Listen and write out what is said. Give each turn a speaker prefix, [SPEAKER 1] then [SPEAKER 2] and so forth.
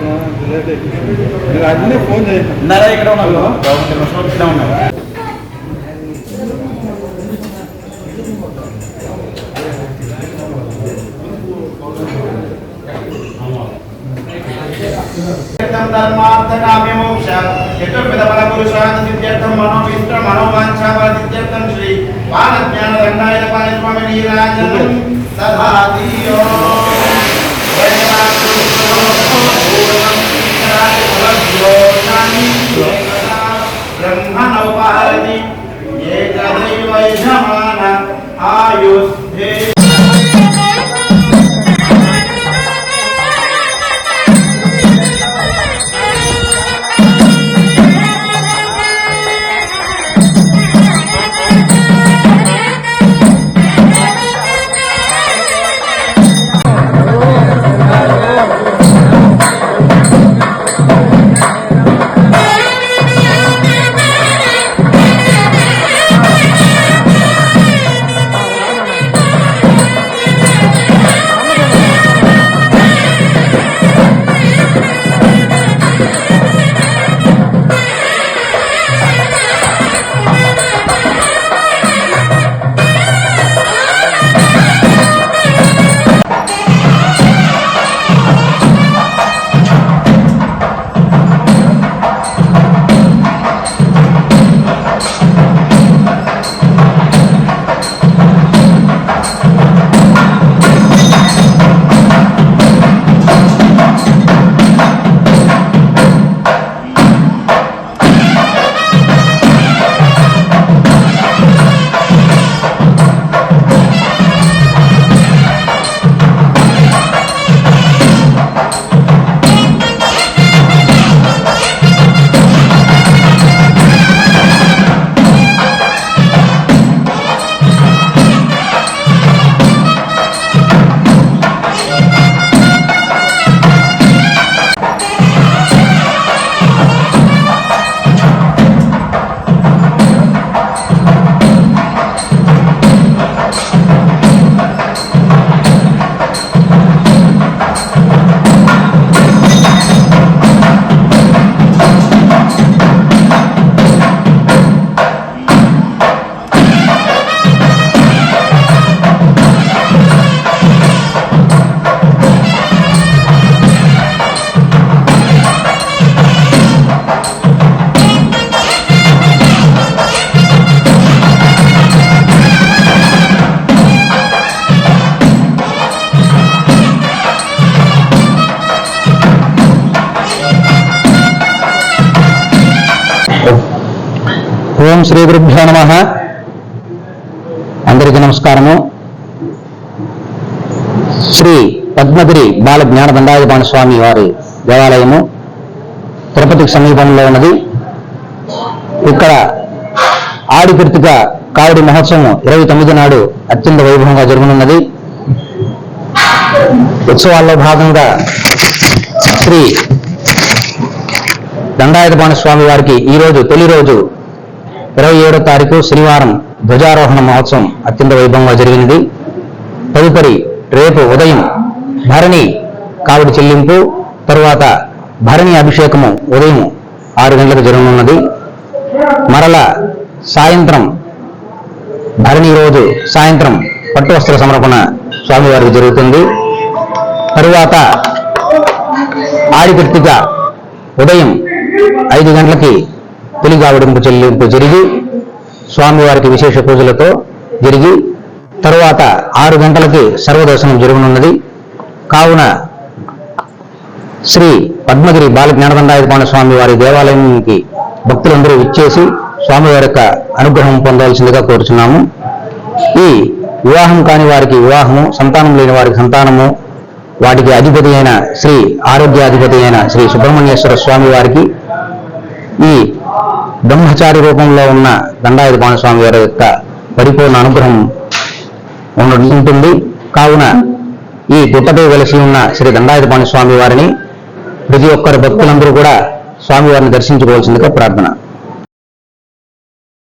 [SPEAKER 1] మీరు
[SPEAKER 2] ఇక్కడ ఉన్నాను ఒక నిమిషం ఇక్కడ ఉన్నాను
[SPEAKER 3] తీర్థం చతుర్విధ ఫల పురుషార్థ సిద్ధ్యర్థం మనోభీష్ట మనోవాంఛా ఫల సిద్ధ్యర్థం శ్రీ బాల జ్ఞాన దండాయ పాలి స్వామి. నీరాజనం Amen.
[SPEAKER 4] ఓం శ్రీ గురుభ్యో నమ. అందరికీ నమస్కారము. శ్రీ పద్మగిరి బాల జ్ఞానదండాయపాణ స్వామి వారి దేవాలయము తిరుపతికి సమీపంలో ఉన్నది. ఇక్కడ ఆడికృతిక కావడి మహోత్సవం ఇరవై తొమ్మిది నాడు అత్యంత వైభవంగా జరుగునున్నది. ఉత్సవాల్లో భాగంగా శ్రీ దండాయుధపాణ స్వామి వారికి ఈ రోజు తొలి రోజు ఇరవై ఏడో తారీఖు శనివారం ధ్వజారోహణ మహోత్సవం అత్యంత వైభవంగా జరిగినది. తదుపరి రేపు ఉదయం భరణి కావిడి చెల్లింపు తరువాత భరణి అభిషేకము ఉదయం ఆరు గంటలకు జరగనున్నది. మరల సాయంత్రం భరణి రోజు సాయంత్రం పట్టు వస్త్ర సమర్పణ స్వామివారికి జరుగుతుంది. తరువాత ఆడికర్తిక ఉదయం ఐదు గంటలకి తొలిగావిడింపు చెల్లింపు జరిగి స్వామివారికి విశేష పూజలతో జరిగి తరువాత ఆరు గంటలకి సర్వదర్శనం జరగనున్నది. కావున శ్రీ పద్మగిరి బాల జ్ఞానదండాయుధపాణ స్వామి వారి దేవాలయానికి భక్తులందరూ ఇచ్చేసి స్వామివారి యొక్క అనుగ్రహం పొందవలసిందిగా కోరుచున్నాము. ఈ వివాహం కాని వారికి వివాహము సంతానం లేని వారికి సంతానము వాటికి అధిపతి అయిన శ్రీ ఆరోగ్యాధిపతి అయిన శ్రీ సుబ్రహ్మణ్యేశ్వర స్వామి వారికి ఈ బ్రహ్మచారి రూపంలో ఉన్న దండాయుధ స్వామి వారి యొక్క పరిపూర్ణ అనుగ్రహం ఉంటుంది. కావున ఈ పుట్టపై వెలసి ఉన్న శ్రీ దండాయుధపాణ స్వామి వారిని ప్రతి ఒక్కరి భక్తులందరూ కూడా స్వామివారిని దర్శించుకోవాల్సిందిగా ప్రార్థన.